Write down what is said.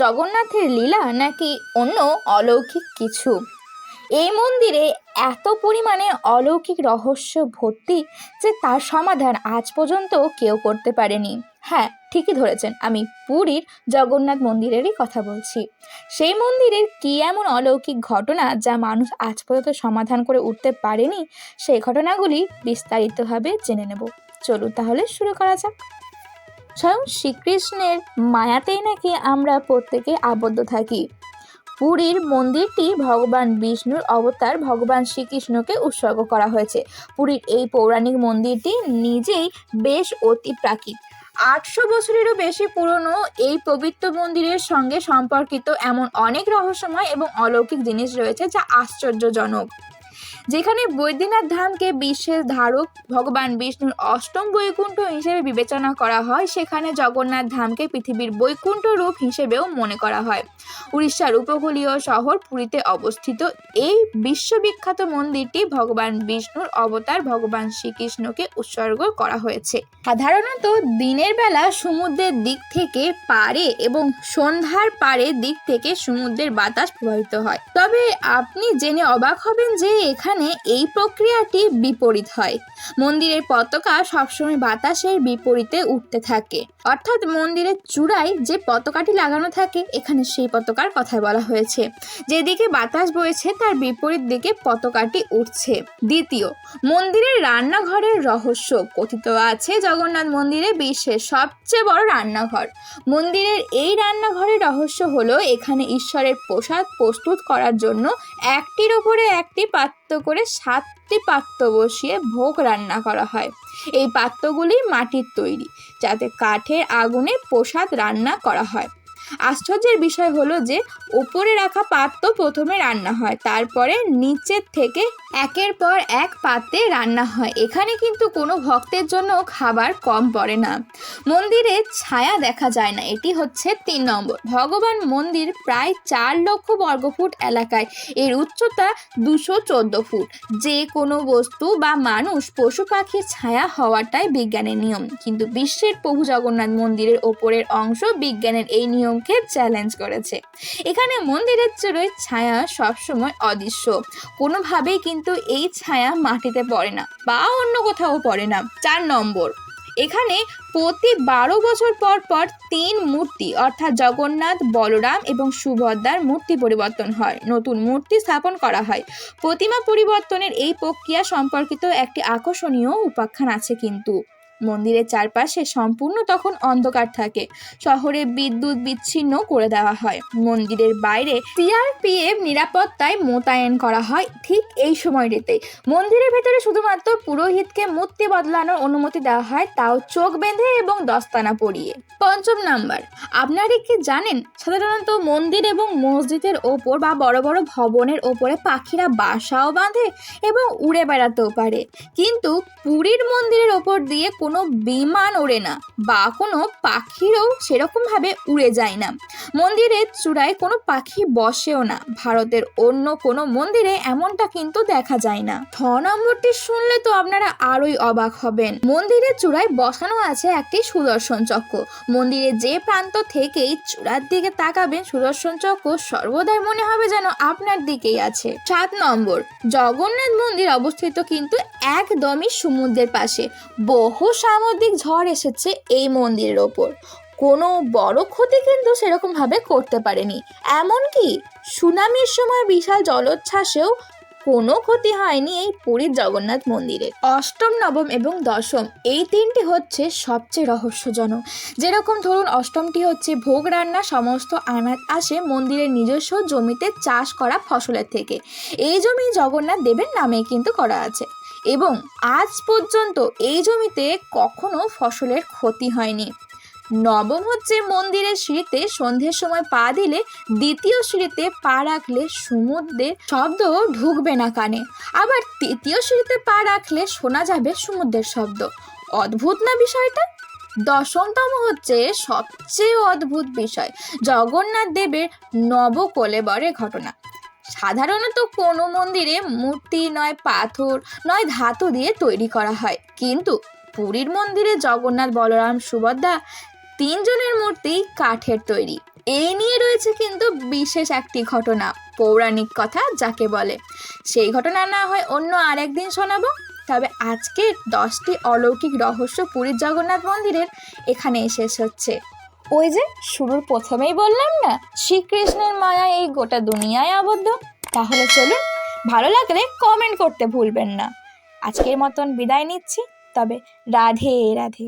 জগন্নাথের লীলা নাকি অন্য অলৌকিক কিছু? এই মন্দিরে এত পরিমাণে অলৌকিক রহস্য ভর্তি যে তার সমাধান আজ পর্যন্ত কেউ করতে পারেনি। হ্যাঁ ঠিকই ধরেছেন, আমি পুরীর জগন্নাথ মন্দিরেরই কথা বলছি। সেই মন্দিরের কী এমন অলৌকিক ঘটনা যা মানুষ আজ পর্যন্ত সমাধান করে উঠতে পারেনি, সেই ঘটনাগুলি বিস্তারিতভাবে জেনে নেব। চলুন তাহলে শুরু করা যাক। স্বয়ং শ্রীকৃষ্ণের মায়াতেই নাকি আমরা প্রত্যেকে আবদ্ধ থাকি। পুরীর মন্দিরটি ভগবান বিষ্ণুর অবতার ভগবান শ্রীকৃষ্ণকে উৎসর্গ করা হয়েছে। পুরীর এই পৌরাণিক মন্দিরটি নিজেই বেশ অতি প্রাকৃত আটশো বছরেরও বেশি পুরনো এই পবিত্র মন্দিরের সঙ্গে সম্পর্কিত এমন অনেক রহস্যময় এবং অলৌকিক জিনিস রয়েছে যা আশ্চর্যজনক। যেখানে বৈদ্যনাথ ধামকে বিশ্বের ধারক ভগবান বিষ্ণুর অষ্টম বৈকুণ্ঠ হিসেবে বিবেচনা করা হয়, সেখানে জগন্নাথ ধামকে পৃথিবীর বৈকুণ্ঠ রূপ হিসেবেও মনে করা হয়। উড়িষ্যার উপকূলীয় শহর পুরীতে অবস্থিত। এই বিশ্ববিখ্যাত মন্দিরটি ভগবান বিষ্ণুর অবতার ভগবান শ্রীকৃষ্ণকে উৎসর্গ করা হয়েছে। সাধারণত দিনের বেলা সমুদ্রের দিক থেকে পারে এবং সন্ধ্যার পারে দিক থেকে সমুদ্রের বাতাস প্রবাহিত হয়। তবে আপনি জেনে অবাক হবেন যে এখানে এই প্রক্রিয়াটি বিপরীত হয়। মন্দিরের পতাকা সবসময় বাতাসের বিপরীতে উঠতে থাকে। অর্থাৎ মন্দিরের চূড়ায় যে পতাকাটি লাগানো থাকে, এখানে সেই পতাকার কথা বলা হয়েছে। যেদিকে বাতাস বইছে, তার বিপরীত দিকে পতাকাটি উঠছে। দ্বিতীয়, মন্দিরের রান্নাঘরের রহস্য। কথিত আছে জগন্নাথ মন্দিরে বিশ্বের সবচেয়ে বড় রান্নাঘর। মন্দিরের এই রান্নাঘরের রহস্য হলো, এখানে ঈশ্বরের প্রসাদ প্রস্তুত করার জন্য একটির ওপরে একটি পাত্র করে সাতটি পাত্র বসিয়ে ভোগ রান্না করা হয়। এই পাত্রগুলি মাটির তৈরি, যাতে কাঠের আগুনে প্রসাদ রান্না করা হয়। আশ্চর্যের বিষয় হলো যে, ওপরে রাখা পাত্র প্রথমে রান্না হয়, তারপরে নিচের থেকে একের পর এক পাত্রে রান্না হয়। এখানে কিন্তু কোনো ভক্তের জন্য খাবার কম পড়ে না। মন্দিরে ছায়া দেখা যায় না, এটি হচ্ছে তিন নম্বর। ভগবান মন্দির প্রায় চার লক্ষ বর্গফুট এলাকায়। এর উচ্চতা দুশো চোদ্দ ফুট। যে কোনো বস্তু বা মানুষ পশু পাখির ছায়া হওয়াটাই বিজ্ঞানের নিয়ম। কিন্তু বিশ্বের প্রভু জগন্নাথ মন্দিরের ওপরের অংশ বিজ্ঞানের এই নিয়মকে চ্যালেঞ্জ করেছে। এখানে মন্দিরের চূড়োয় ছায়া সবসময় অদৃশ্য। কোনোভাবেই কিন্তু এই ছায়া মাটিতে পড়ে না বা অন্য কোথাও পড়ে না। চার নম্বর, এখানে প্রতি বারো বছর পর পর তিন মূর্তি, অর্থাৎ জগন্নাথ, বলরাম এবং সুভদ্রার মূর্তি পরিবর্তন হয়। নতুন মূর্তি স্থাপন করা হয়। প্রতিমা পরিবর্তনের এই প্রক্রিয়া সম্পর্কিত একটি আকর্ষণীয় উপাখ্যান আছে কিন্তু। মন্দিরের চারপাশে সম্পূর্ণ তখন অন্ধকার থাকে। শহরে বিদ্যুৎ বিচ্ছিন্ন করে দেওয়া হয়। মন্দিরের বাইরে সিআরপিএফ নিরাপত্তায় মোতায়েন করা হয় ঠিক এই সময়টিতে মন্দিরের ভেতরে শুধুমাত্র পুরোহিতকে মূর্তি বদলানোর অনুমতি দেওয়া হয়, তাও চোখ বেঁধে এবং দস্তানা পরিয়ে। পঞ্চম নাম্বার, আপনারা কি জানেন সাধারণত মন্দির এবং মসজিদের ওপর বা বড় বড় ভবনের ওপরে পাখিরা বাসাও বাঁধে এবং উড়ে বেড়াতেও পারে। কিন্তু পুরীর মন্দিরের ওপর দিয়ে কোনো বিমান ওড়ে না বা কোনো পাখিরও সেরকমভাবে উড়ে যায় না। মন্দিরের চূড়ায় কোনো পাখি বসেও না। ভারতের অন্য কোনো মন্দিরে এমনটা কিন্তু দেখা যায় না। ছ নম্বরটি শুনলে তো আপনারা আরোই অবাক হবেন। মন্দিরের চূড়ায় বসানো আছে একটি সুদর্শন চক্র। মন্দিরের যে প্রান্ত থেকেই চূড়ার দিকে তাকাবেন সুদর্শন চক্র সর্বদাই মনে হবে যেন আপনার দিকেই আছে। সাত নম্বর, জগন্নাথ মন্দির অবস্থিত কিন্তু একদমই সমুদ্রের পাশে। বহু সামুদ্রিক ঝড় এসেছে এই মন্দিরের ওপর। কোনো বড় ক্ষতি কিন্তু সেরকমভাবে করতে পারেনি। এমনকি সুনামির সময় বিশাল জলোচ্ছ্বাসেও কোনো ক্ষতি হয়নি এই পুরীর জগন্নাথ মন্দিরে অষ্টম, নবম এবং দশম এই তিনটি হচ্ছে সবচেয়ে রহস্যজনক। যেরকম ধরুন, অষ্টমটি হচ্ছে ভোগ রান্না, সমস্ত আনাজ আসে মন্দিরের নিজস্ব জমিতে চাষ করা ফসলের থেকে। এই জমি জগন্নাথ দেবের নামে কিন্তু করা আছে। এবং আজ পর্যন্ত এই জমিতে কখনো ফসলের ক্ষতি হয়নি। নবম হচ্ছে মন্দিরের সিঁড়িতে সন্ধ্যের সময় পা দিলে দ্বিতীয় সিঁড়িতে পা রাখলে সমুদ্রের শব্দ ঢুকবে না কানে। আবার তৃতীয় সিঁড়িতে পা রাখলে শোনা যাবে সমুদ্রের শব্দ। অদ্ভুত না বিষয়টা? দশমতম হচ্ছে সবচেয়ে অদ্ভুত বিষয়, জগন্নাথ দেবের নবকলেবরের ঘটনা। সাধারণত কোনো মন্দিরে মূর্তি নয় পাথর নয় ধাতু দিয়ে তৈরি করা হয়। কিন্তু পুরীর মন্দিরে জগন্নাথ, বলরাম, সুভদ্রা তিনজনের মূর্তি কাঠের তৈরি। এই নিয়ে রয়েছে কিন্তু বিশেষ একটি ঘটনা, পৌরাণিক কথা যাকে বলে। সেই ঘটনা না হয় অন্য আর একদিন শোনাবো। তবে আজকে দশটি অলৌকিক রহস্য পুরীর জগন্নাথ মন্দিরের এখানে শেষ হচ্ছে। ওই যে শুরুর প্রথমেই বললাম না, শ্রীকৃষ্ণের মায়া এই গোটা দুনিয়ায় আবদ্ধ। তাহলে চলুন, ভালো লাগলে কমেন্ট করতে ভুলবেন না। আজকের মতন বিদায় নিচ্ছি, তবে রাধে রাধে।